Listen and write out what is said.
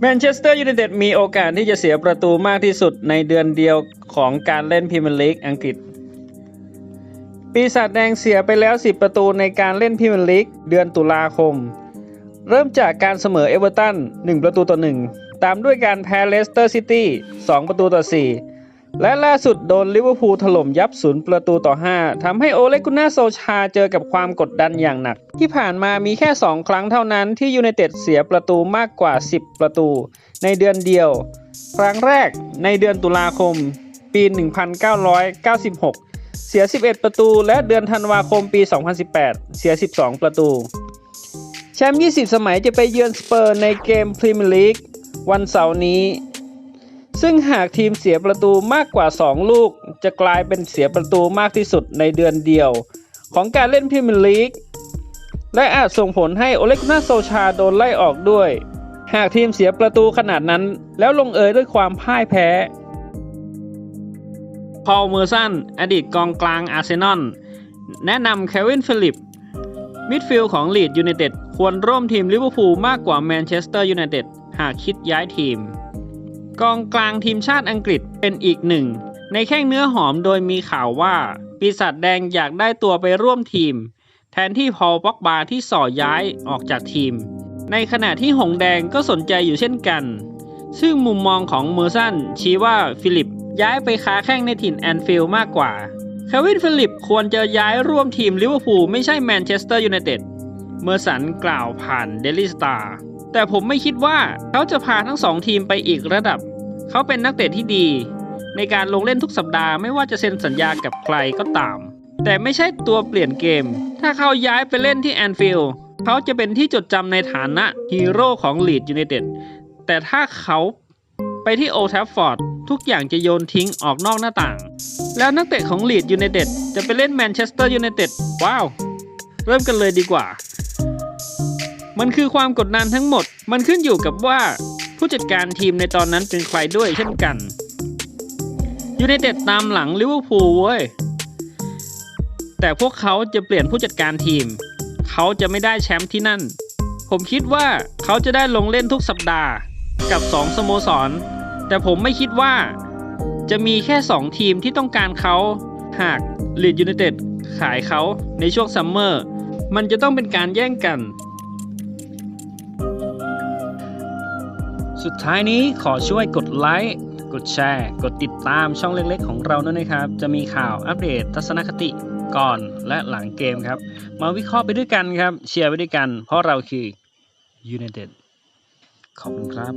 แมนเชสเตอร์ยูไนเต็ดมีโอกาสที่จะเสียประตูมากที่สุดในเดือนเดียวของการเล่นพรีเมียร์ลีกอังกฤษ ปีศาจแดงเสียไปแล้ว 10 ประตูในการเล่นพรีเมียร์ลีกเดือนตุลาคม เริ่มจากการเสมอเอเวอร์ตัน1ประตูต่อ 1 ตามด้วยการแพ้เลสเตอร์ซิตี้2ประตูต่อ 4 และล่าสุดโดนลิเวอร์พูลถล่มยับศูนย์ประตูต่อ 5ทำให้โอเลกุน่าโซชาเจอกับความกดดันอย่างหนัก ที่ผ่านมามีแค่ 2 ครั้งเท่านั้นที่ยูไนเต็ดเสียประตูมากกว่า 10 ประตู ในเดือนเดียว ครั้งแรกในเดือนตุลาคม ปี 1996 เสีย 11 ประตู และเดือนธันวาคมปี 2018 เสีย 12 ประตู แชมป์ 20 สมัยจะไปเยือนสเปอร์ในเกมพรีเมียร์ลีกวันเสาร์นี้ ซึ่งหากทีมเสียประตูมากกว่า 2 ลูก จะกลายเป็นเสียประตูมากที่สุดในเดือนเดียว ของการเล่นพรีเมียร์ลีก และอาจส่งผลให้โอเล็กนาโซชาโดนไล่ออกด้วย หากทีมเสียประตูขนาดนั้น แล้วลงเอยด้วยความพ่ายแพ้พอลเมอร์สัน อดีตกองกลางอาร์เซนอล แนะนำเควินฟิลิป มิดฟิลด์ของลีดยูไนเต็ดควรร่วมทีมลิเวอร์พูลมากกว่าแมนเชสเตอร์ยูไนเต็ดหากคิดย้ายทีม กองกลางทีมชาติอังกฤษเป็นอีกหนึ่ง ในแข้งเนื้อหอมโดยมีข่าวว่า ปีศาจแดงอยากได้ตัวไปร่วมทีม แทนที่พอลป็อกบาที่ส่อย้ายออกจากทีม ในขณะที่หงแดงก็สนใจอยู่เช่นกัน ซึ่งมุมมองของเมอร์สันชี้ว่าฟิลิปย้ายไปค้าแข้งในถิ่นแอนฟิลด์มากกว่า เควินฟิลิปควรจะย้ายร่วมทีมลิเวอร์พูลไม่ใช่แมนเชสเตอร์ยูไนเต็ด เมอร์สันกล่าวผ่านเดลิสตาร์แต่ผมไม่คิดว่าเขาจะพาทั้งสองทีมไปอีกระดับ เขาเป็นนักเตะที่ดี ในการลงเล่นทุกสัปดาห์ไม่ว่าจะเซ็นสัญญากับใครก็ตาม แต่ไม่ใช่ตัวเปลี่ยนเกม ถ้าเขาย้ายไปเล่นที่แอนฟิลด์เขาจะเป็นที่จดจำในฐานะฮีโร่ของลีดยูไนเต็ดแต่ถ้าเขาไปที่โอท a ฟฟอร์ดทุกอย่างจะโยนทิ้งออกนอกหน้าต่าง แล้วนักเตะของลีดยูไนเต็ดจะไปเล่นแมนเชสเตอร์ยูไนเต็ดว้าว เริ่มกันเลยดีกว่า มันคือความกดดันทั้งหมด มันขึ้นอยู่กับว่าผู้จัดการทีมในตอนนั้นเป็นใครด้วยเช่นกันยูไนเต็ดตามหลังลิเวอร์พูลเว้ย แต่พวกเขาจะเปลี่ยนผู้จัดการทีม เขาจะไม่ได้แชมป์ที่นั่น ผมคิดว่าเขาจะได้ลงเล่นทุกสัปดาห์กับ 2 สโมสร แต่ผมไม่คิดว่า จะมีแค่ 2 ทีมที่ต้องการเขาหากลีดยูไนเต็ดขายเขาในช่วงซัมเมอร์ มันจะต้องเป็นการแย่งกัน สุดท้ายนี้ขอช่วยกดไลค์ กดแชร์ กดติดตามช่องเล็กๆ ของเราด้วยนะครับ จะมีข่าวอัปเดตทัศนคติก่อนและหลังเกมครับ มาวิเคราะห์ไปด้วยกันครับ เชียร์ไปด้วยกัน เพราะเราคือ United ขอบคุณครับ